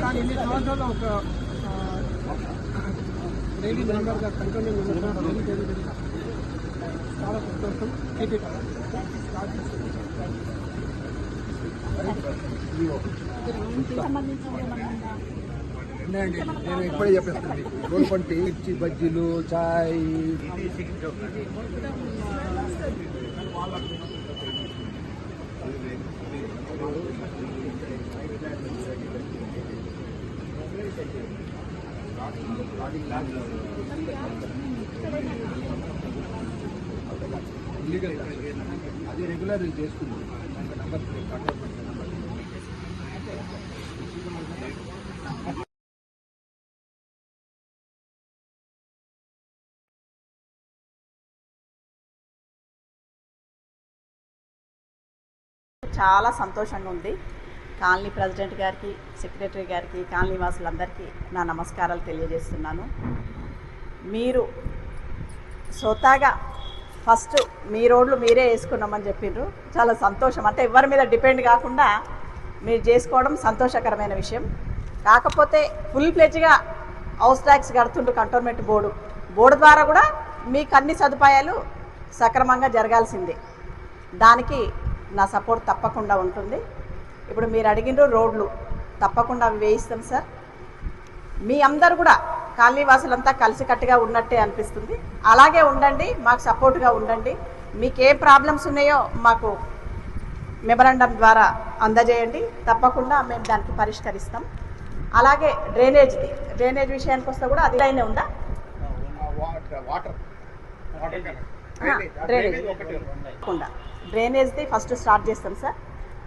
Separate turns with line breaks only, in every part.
కానీ ఇన్ని సంవత్సరాలు ఒక డైలీ మెంబర్గా కంట్రోలింగ్ మెంబర్గా డైలీ డైలీ చాలా సంతోషం. కీప్
ఉన్నాయండి నేను ఇప్పుడే చెప్పేస్తాను రోడ్ ఇచ్చి బజ్జీలు చాయ్. Thank you. ఇల్లీగల్ అది రెగ్యులర్ చేసుకుంది
చాలా సంతోషంగా ఉంది. కాలనీ ప్రెసిడెంట్ గారికి సెక్రటరీ గారికి కాలనీ వాసులందరికీ నా నమస్కారాలు తెలియజేస్తున్నాను. మీరు స్వతహాగా ఫస్ట్ మీ రోడ్లు మీరే వేసుకున్నామని చెప్పిండ్రు చాలా సంతోషం. అంటే ఎవరి మీద డిపెండ్ కాకుండా మీరు చేసుకోవడం సంతోషకరమైన విషయం. కాకపోతే ఫుల్ ఫ్లెజ్గా హౌస్ ట్యాక్స్ కడుతుండ్రు కంటోన్మెంట్ బోర్డు. బోర్డు ద్వారా కూడా మీకు అన్ని సదుపాయాలు సక్రమంగా జరగాల్సిందే. దానికి నా సపోర్ట్ తప్పకుండా ఉంటుంది. ఇప్పుడు మీరు అడిగిన రోడ్లు తప్పకుండా అవి వేయిస్తాం సార్. మీ అందరు కూడా కాలనీ వాసులంతా కలిసికట్టుగా ఉన్నట్టే అనిపిస్తుంది. అలాగే ఉండండి మాకు సపోర్ట్గా ఉండండి. మీకు ఏ ప్రాబ్లమ్స్ ఉన్నాయో మాకు మెమరాండం ద్వారా అందజేయండి. తప్పకుండా మేము దానికి పరిష్కరిస్తాం. అలాగే డ్రైనేజ్ది డ్రైనేజ్ విషయానికి వస్తే కూడా అది లైనే ఉందా?
వాటర్ వాటర్
డ్రైనేజ్ డ్రైనేజ్ది ఫస్ట్ స్టార్ట్ చేస్తాం సార్.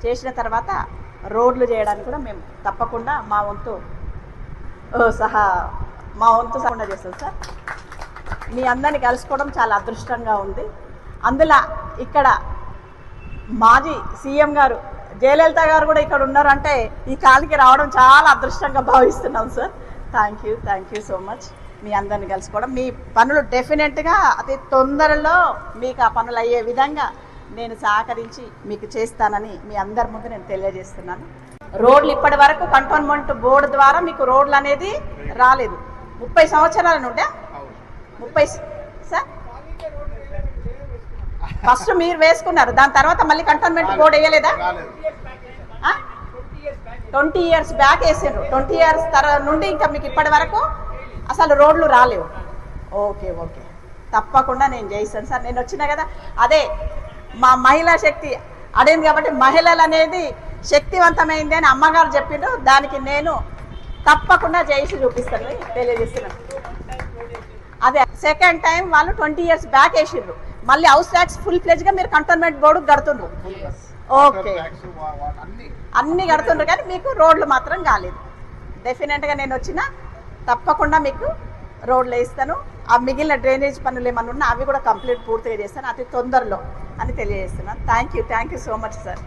చేసిన తర్వాత రోడ్లు చేయడానికి కూడా మేము తప్పకుండా మా వంతు సహా మా వంతు సహా చేస్తాం సార్. మీ అందరిని కలుసుకోవడం చాలా అదృష్టంగా ఉంది. అందులో ఇక్కడ మాజీ సీఎం గారు జయలలిత గారు కూడా ఇక్కడ ఉన్నారంటే ఈ కాలికి రావడం చాలా అదృష్టంగా భావిస్తున్నాం sir. Thank you thank you so much మీ అందరిని కలుసుకోవడం మీ పనులు డెఫినెట్గా అతి తొందరలో మీకు ఆ పనులు అయ్యే విధంగా నేను సహకరించి మీకు చేస్తానని మీ అందరి ముందు నేను తెలియజేస్తున్నాను. రోడ్లు ఇప్పటి వరకు కంటోన్మెంట్ బోర్డు ద్వారా మీకు రోడ్లు అనేది రాలేదు. ముప్పై సంవత్సరాల నుండే? ముప్పై సార్? ఫస్ట్ మీరు వేసుకున్నారు. దాని తర్వాత మళ్ళీ కంటోన్మెంట్ బోర్డు వేయలేదా? ట్వంటీ ఇయర్స్ బ్యాక్ వేసారు ట్వంటీ ఇయర్స్ తర్వాత నుండి ఇంకా మీకు ఇప్పటి వరకు అసలు రోడ్లు రాలేవు. Okay okay. తప్పకుండా నేను చేయిస్తాను సార్. నేను వచ్చినా కదా. అదే మా మహిళా శక్తి అడిగింది కాబట్టి మహిళలు అనేది శక్తివంతమైంది అని అమ్మగారు చెప్పిండ్రు. దానికి నేను తప్పకుండా చేసి చూపిస్తాను తెలియజేస్తున్నాను అదే సెకండ్ టైం వాళ్ళు ట్వంటీ ఇయర్స్ బ్యాక్ వేసిండ్రు. మళ్ళీ హౌస్ ట్యాక్స్ ఫుల్ ఫ్లెజ్గా మీరు కంటోన్మెంట్ బోర్డు కడుతుండ్రు. ఓకే అన్ని కడుతుండ్రు కానీ మీకు రోడ్లు మాత్రం కాలేదు. డెఫినెట్గా నేను వచ్చిన తప్పకుండా మీకు రోడ్లు వేస్తాను. ఆ మిగిలిన డ్రైనేజ్ పనులు ఏమన్నా ఉన్నా అవి కూడా కంప్లీట్ పూర్తిగా చేస్తాను. అతి తొందరలో. అని తెలియజేస్తున్నాను thank you thank you so much sir